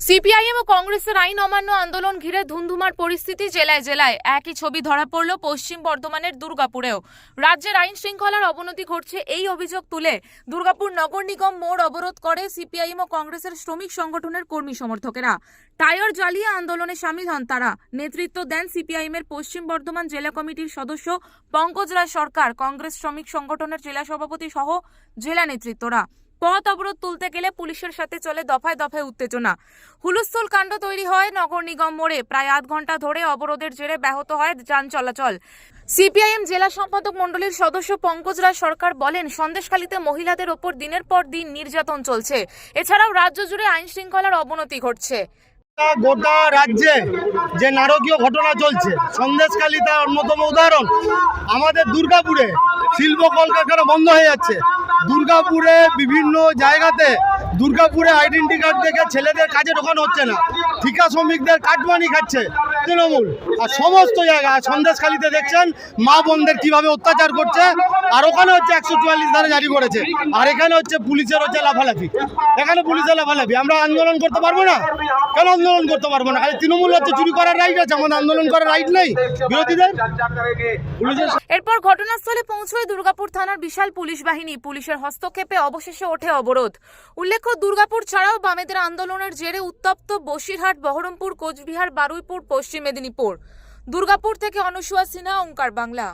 CPIM ও কংগ্রেসের আইন অমান্য আন্দোলন ঘিরে ধুন্ধুমার পরিস্থিতি জেলায় জেলায়। একই ছবি ধরা পড়ল পশ্চিম বর্ধমানের দুর্গাপুরেও। রাজ্যের আইন শৃঙ্খলার অবনতি ঘটছে এই অভিযোগ তুলে দুর্গাপুর নগর নিগম মোড় অবরোধ করে সিপিআইএম ও কংগ্রেসের শ্রমিক সংগঠনের কর্মী সমর্থকেরা। টায়ার জ্বালিয়ে আন্দোলনে সামিল হন তারা। নেতৃত্ব দেন সিপিআইএম এর পশ্চিম বর্ধমান জেলা কমিটির সদস্য পঙ্কজ রায় সরকার। কংগ্রেস শ্রমিক সংগঠনের জেলা সভাপতি সহ জেলা নেতৃত্বরা। পথ অবরোধ তুলতে গেলে পুলিশের সাথে চলে দফায় দফায় উত্তেজনা। হুলস্থুল কাণ্ড তৈরি হয় নগর নিগম মোড়ে। প্রায় আধ ঘণ্টা ধরে অবরোধের জেরে ব্যাহত হয় যান চলাচল। সিপিআইএম জেলা সম্পাদক মণ্ডলীর সদস্য পঙ্কজ রায় সরকার বলেন, সন্দেশখালীতে মহিলাদের ওপর দিনের পর দিন নির্যাতন চলছে। এছাড়াও রাজ্য জুড়ে আইন শৃঙ্খলার অবনতি ঘটছে। গোটা- গোটা রাজ্যে যে নারকীয় ঘটনা চলছে, সন্দেশখালী তার অন্যতম উদাহরণ। আমাদের দুর্গাপুরে শিল্প কলকারখানা বন্ধ হয়ে যাচ্ছে। দুর্গাপুরে বিভিন্ন জায়গাতে দুর্গাপুরে আইডেন্টি কার্ড দেখে ছেলেদের কাজে ঢোকানো হচ্ছে না। ঠিকা শ্রমিকদের কাটমানি খাচ্ছে। তৃণমূল। আর সমস্ত জায়গা, আর সন্দেশখালীতে দেখছেন মা বোনদের কীভাবে অত্যাচার করছে, আর ওখানে হচ্ছে একশো চুয়াল্লিশ ধারা জারি করেছে, আর এখানে হচ্ছে পুলিশের হচ্ছে লাফালাফি। এখানে পুলিশের লাফালাফি, আমরা আন্দোলন করতে পারব না? কেন আন্দোলন করতে পারব না? খালি তৃণমূল হচ্ছে চুরি করার রাইট আছে, আমাদের আন্দোলন করার রাইট নেই। বিরোধীদের? এরপর ঘটনাস্থলে পৌঁছয় দুর্গাপুর থানার বিশাল পুলিশ বাহিনী। পুলিশের হস্তক্ষেপে অবশেষে ওঠে অবরোধ। উল্লেখ্য, দুর্গাপুর ছাড়াও বামেদের আন্দোলনের জেরে উত্তপ্ত বসিরহাট, বহরমপুর, কোচবিহার, বারুইপুর পশ্চিম মেদিনীপুর। দুর্গাপুর থেকে অনুসুয়া সিনহা ওঙ্কার বাংলা।